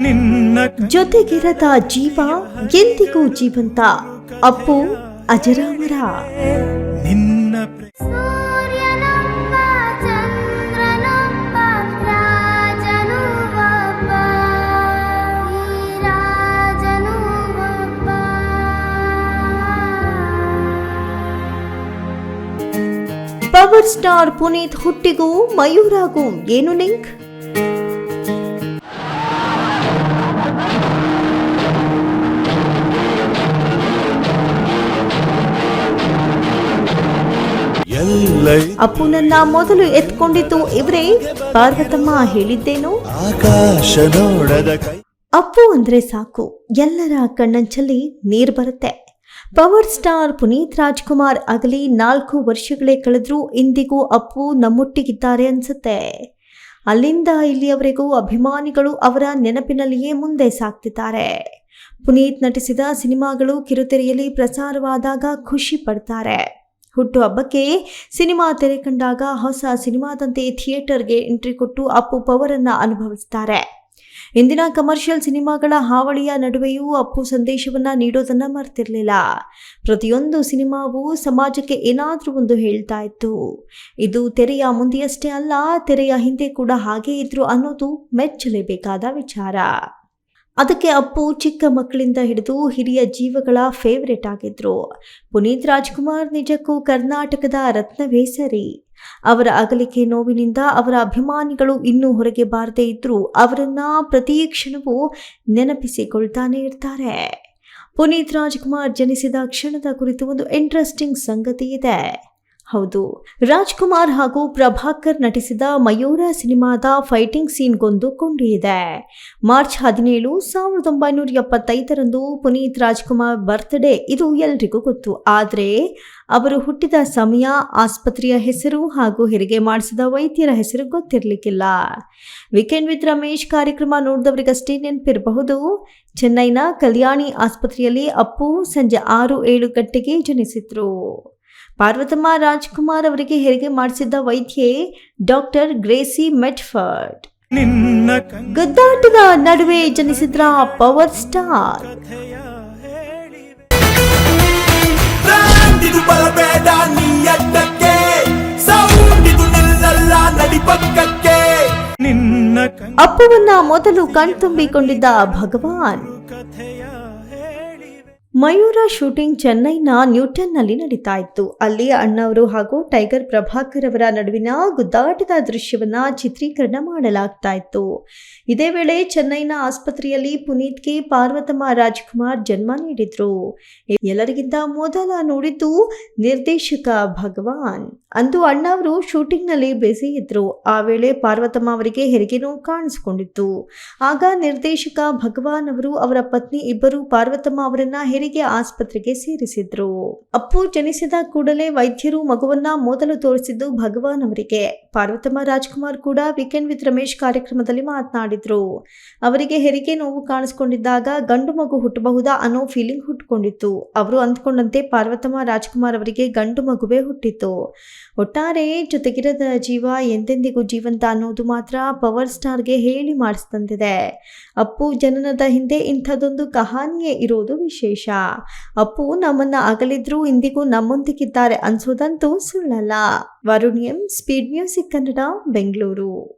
ನಿನ್ನ ಜೊತೆಗಿರದ ಜೀವ ಎಂದಿಗೂ ಜೀವಂತ ಅಪ್ಪು ಅಜರಾಮರ. ನಿನ್ನ ಪವರ್ ಸ್ಟಾರ್ ಪುನೀತ್ ಹುಟ್ಟಿಗೂ ಮಯೂರಾಗೂ ಏನು ಲಿಂಕ್? ಅಪ್ಪುನನ್ನ ಮೊದಲು ಎತ್ಕೊಂಡಿದ್ದು ಇವರೇ? ಪಾರ್ವತಮ್ಮ ಹೇಳಿದ್ದೇನು? ಆಕಾಶ ನೋಡದ ಕೈ ಅಪ್ಪು ಅಂದ್ರೆ ಸಾಕು. ಎಲ್ಲರ ಕಣ್ಣಂಚಲ್ಲಿ ನೀರ್ ಬರುತ್ತೆ. ಪವರ್ ಸ್ಟಾರ್ ಪುನೀತ್ ರಾಜ್ಕುಮಾರ್ ಆಗಲಿ ನಾಲ್ಕು ವರ್ಷಗಳೇ ಕಳೆದ್ರೂ ಇಂದಿಗೂ ಅಪ್ಪು ನಮ್ಮೊಟ್ಟಿಗಿದ್ದಾರೆ ಅನ್ಸುತ್ತೆ. ಅಲ್ಲಿಂದ ಇಲ್ಲಿಯವರೆಗೂ ಅಭಿಮಾನಿಗಳು ಅವರ ನೆನಪಿನಲ್ಲಿಯೇ ಮುಂದೆ ಸಾಕ್ತಿದ್ದಾರೆ. ಪುನೀತ್ ನಟಿಸಿದ ಸಿನಿಮಾಗಳು ಕಿರುತೆರೆಯಲ್ಲಿ ಪ್ರಸಾರವಾದಾಗ ಖುಷಿ ಪಡ್ತಾರೆ. ಹುಟ್ಟು ಹಬ್ಬಕ್ಕೆ ಸಿನಿಮಾ ತೆರೆ ಕಂಡಾಗ ಹೊಸ ಸಿನಿಮಾದಂತೆ ಥಿಯೇಟರ್ಗೆ ಎಂಟ್ರಿ ಕೊಟ್ಟು ಅಪ್ಪು ಪವರನ್ನು ಅನುಭವಿಸ್ತಾರೆ. ಇಂದಿನ ಕಮರ್ಷಿಯಲ್ ಸಿನಿಮಾಗಳ ಹಾವಳಿಯ ನಡುವೆಯೂ ಅಪ್ಪು ಸಂದೇಶವನ್ನ ನೀಡೋದನ್ನ ಮರ್ತಿರಲಿಲ್ಲ. ಪ್ರತಿಯೊಂದು ಸಿನಿಮಾವು ಸಮಾಜಕ್ಕೆ ಏನಾದರೂ ಒಂದು ಹೇಳ್ತಾ ಇತ್ತು. ಇದು ತೆರೆಯ ಮುಂದೆಯಷ್ಟೇ ಅಲ್ಲ, ತೆರೆಯ ಹಿಂದೆ ಕೂಡ ಹಾಗೇ ಇದ್ರು ಅನ್ನೋದು ಮೆಚ್ಚಲೇಬೇಕಾದ ವಿಚಾರ. ಅದಕ್ಕೆ ಅಪ್ಪು ಚಿಕ್ಕ ಮಕ್ಕಳಿಂದ ಹಿಡಿದು ಹಿರಿಯ ಜೀವಗಳ ಫೇವರೇಟ್ ಆಗಿದ್ರು. ಪುನೀತ್ ರಾಜ್ಕುಮಾರ್ ನಿಜಕ್ಕೂ ಕರ್ನಾಟಕದ ರತ್ನವೇ ಸರಿ. ಅವರ ಅಗಲಿಕೆ ನೋವಿನಿಂದ ಅವರ ಅಭಿಮಾನಿಗಳು ಇನ್ನೂ ಹೊರಗೆ ಬಾರದೇ ಇದ್ರೂ ಅವರನ್ನ ಪ್ರತಿ ಕ್ಷಣವೂ ನೆನಪಿಸಿಕೊಳ್ತಾನೆ ಇರ್ತಾರೆ. ಪುನೀತ್ ರಾಜ್ಕುಮಾರ್ ಜನಿಸಿದ ಕ್ಷಣದ ಕುರಿತು ಒಂದು ಇಂಟ್ರೆಸ್ಟಿಂಗ್ ಸಂಗತಿ ಇದೆ. ಹೌದು. ರಾಜ್ಕುಮಾರ್ ಹಾಗೂ ಪ್ರಭಾಕರ್ ನಟಿಸಿದ ಮಯೂರ ಸಿನಿಮಾದ ಫೈಟಿಂಗ್ ಸೀನ್ಗೊಂದು ಗೊಂದು ಇದೆ ಮಾರ್ಚ್ ಹದಿನೇಳು, ಸಾವಿರದ ಒಂಬೈನೂರ ಎಪ್ಪತ್ತೈದರಂದು ಪುನೀತ್ ರಾಜ್ಕುಮಾರ್ ಬರ್ತ್ಡೇ ಇದು ಎಲ್ರಿಗೂ ಗೊತ್ತು. ಆದರೆ, ಅವರು ಹುಟ್ಟಿದ ಸಮಯ ಆಸ್ಪತ್ರೆಯ ಹೆಸರು ಹಾಗೂ ಹೆರಿಗೆ ಮಾಡಿಸಿದ ವೈದ್ಯರ ಹೆಸರು ಗೊತ್ತಿರಲಿಕ್ಕಿಲ್ಲ. ವೀಕೆಂಡ್ ವಿತ್ ರಮೇಶ್ ಕಾರ್ಯಕ್ರಮ ನೋಡಿದವರಿಗಷ್ಟೇ ನೆನಪಿರಬಹುದು. ಚೆನ್ನೈನ ಕಲ್ಯಾಣಿ ಆಸ್ಪತ್ರೆಯಲ್ಲಿ ಅಪ್ಪು ಸಂಜೆ ಆರು ಏಳು ಗಂಟೆಗೆ ಜನಿಸಿದ್ರು. ಪಾರ್ವತಮ್ಮ ರಾಜ್ಕುಮಾರ್ ಅವರಿಗೆ ಹೆರಿಗೆ ಮಾಡಿಸಿದ್ದ ವೈದ್ಯೆ ಡಾಕ್ಟರ್ ಗ್ರೇಸಿ ಮೆಟ್ಫರ್ಡ್. ಗದ್ದಾಟದ ನಡುವೆ ಜನಿಸಿದ್ರ ಪವರ್ ಸ್ಟಾರ್. ಅಪ್ಪವನ್ನ ಮೊದಲು ಕಣ್ತುಂಬಿಕೊಂಡಿದ್ದ ಭಗವಾನ್. ಮಯೂರ ಶೂಟಿಂಗ್ ಚೆನ್ನೈನ ನ್ಯೂಟನ್ನಲ್ಲಿ ನಡೀತಾ ಇತ್ತು. ಅಲ್ಲಿ ಅಣ್ಣವರು ಹಾಗೂ ಟೈಗರ್ ಪ್ರಭಾಕರ್ ಅವರ ನಡುವಿನ ಗುದ್ದಾಟದ ದೃಶ್ಯವನ್ನ ಚಿತ್ರೀಕರಣ ಮಾಡಲಾಗ್ತಾ ಇತ್ತು. ಇದೇ ವೇಳೆ ಚೆನ್ನೈನ ಆಸ್ಪತ್ರೆಯಲ್ಲಿ ಪುನೀತ್ಗೆ ಪಾರ್ವತಮ್ಮ ರಾಜ್ಕುಮಾರ್ ಜನ್ಮ ನೀಡಿದ್ರು. ಎಲ್ಲರಿಗಿಂತ ಮೊದಲ ನೋಡಿದ್ದು ನಿರ್ದೇಶಕ ಭಗವಾನ್. ಅಂದು ಅಣ್ಣವರು ಶೂಟಿಂಗ್ನಲ್ಲಿ ಬ್ಯುಸಿ ಇದ್ರು. ಆ ವೇಳೆ ಪಾರ್ವತಮ್ಮ ಅವರಿಗೆ ಹೆರಿಗೆ ನೋವು ಕಾಣಿಸಿಕೊಂಡಿತ್ತು. ಆಗ ನಿರ್ದೇಶಕ ಭಗವಾನ್ ಅವರು ಅವರ ಪತ್ನಿ ಇಬ್ಬರು ಪಾರ್ವತಮ್ಮ ಅವರನ್ನ ಹೆರಿಗೆ ಆಸ್ಪತ್ರೆಗೆ ಸೇರಿಸಿದ್ರು. ಅಪ್ಪು ಜನಿಸಿದ ಕೂಡಲೇ ವೈದ್ಯರು ಮಗುವನ್ನ ಮೊದಲು ತೋರಿಸಿದ್ದು ಭಗವಾನ್ ಅವರಿಗೆ. ಪಾರ್ವತಮ್ಮ ರಾಜ್ಕುಮಾರ್ ಕೂಡ ವೀಕೆಂಡ್ ವಿತ್ ರಮೇಶ್ ಕಾರ್ಯಕ್ರಮದಲ್ಲಿ ಮಾತನಾಡಿದ್ರು. ಅವರಿಗೆ ಹೆರಿಗೆ ನೋವು ಕಾಣಿಸಿಕೊಂಡಿದ್ದಾಗ ಗಂಡು ಮಗು ಹುಟ್ಟಬಹುದಾ ಅನ್ನೋ ಫೀಲಿಂಗ್ ಹುಟ್ಟುಕೊಂಡಿತ್ತು ಅವರು ಅಂದ್ಕೊಂಡಂತೆ ಪಾರ್ವತಮ್ಮ ರಾಜ್ಕುಮಾರ್ ಅವರಿಗೆ ಗಂಡು ಮಗುವೇ ಹುಟ್ಟಿತ್ತು. ಒಟ್ಟಾರೆ ಜೊತೆಗಿರದ ಜೀವ ಎಂದೆಂದಿಗೂ ಜೀವಂತ ಅನ್ನೋದು ಮಾತ್ರ ಪವರ್ ಸ್ಟಾರ್ಗೆ ಹೇಳಿ ಮಾಡಿಸಿದಂತಿದೆ. ಅಪ್ಪು ಜನನದ ಹಿಂದೆ ಇಂಥದ್ದೊಂದು ಕಹಾನಿಯೇ ಇರೋದು ವಿಶೇಷ. ಅಪ್ಪು ನಮ್ಮನ್ನ ಅಗಲಿದ್ರೂ ಇಂದಿಗೂ ನಮ್ಮೊಂದಿಗಿದ್ದಾರೆ ಅನ್ಸೋದಂತೂ ಸುಳ್ಳಲ್ಲ. ವರುಣಿಯಂ ಸ್ಪೀಡ್ ಮ್ಯೂಸಿಕ್ ಕನ್ನಡ ಬೆಂಗಳೂರು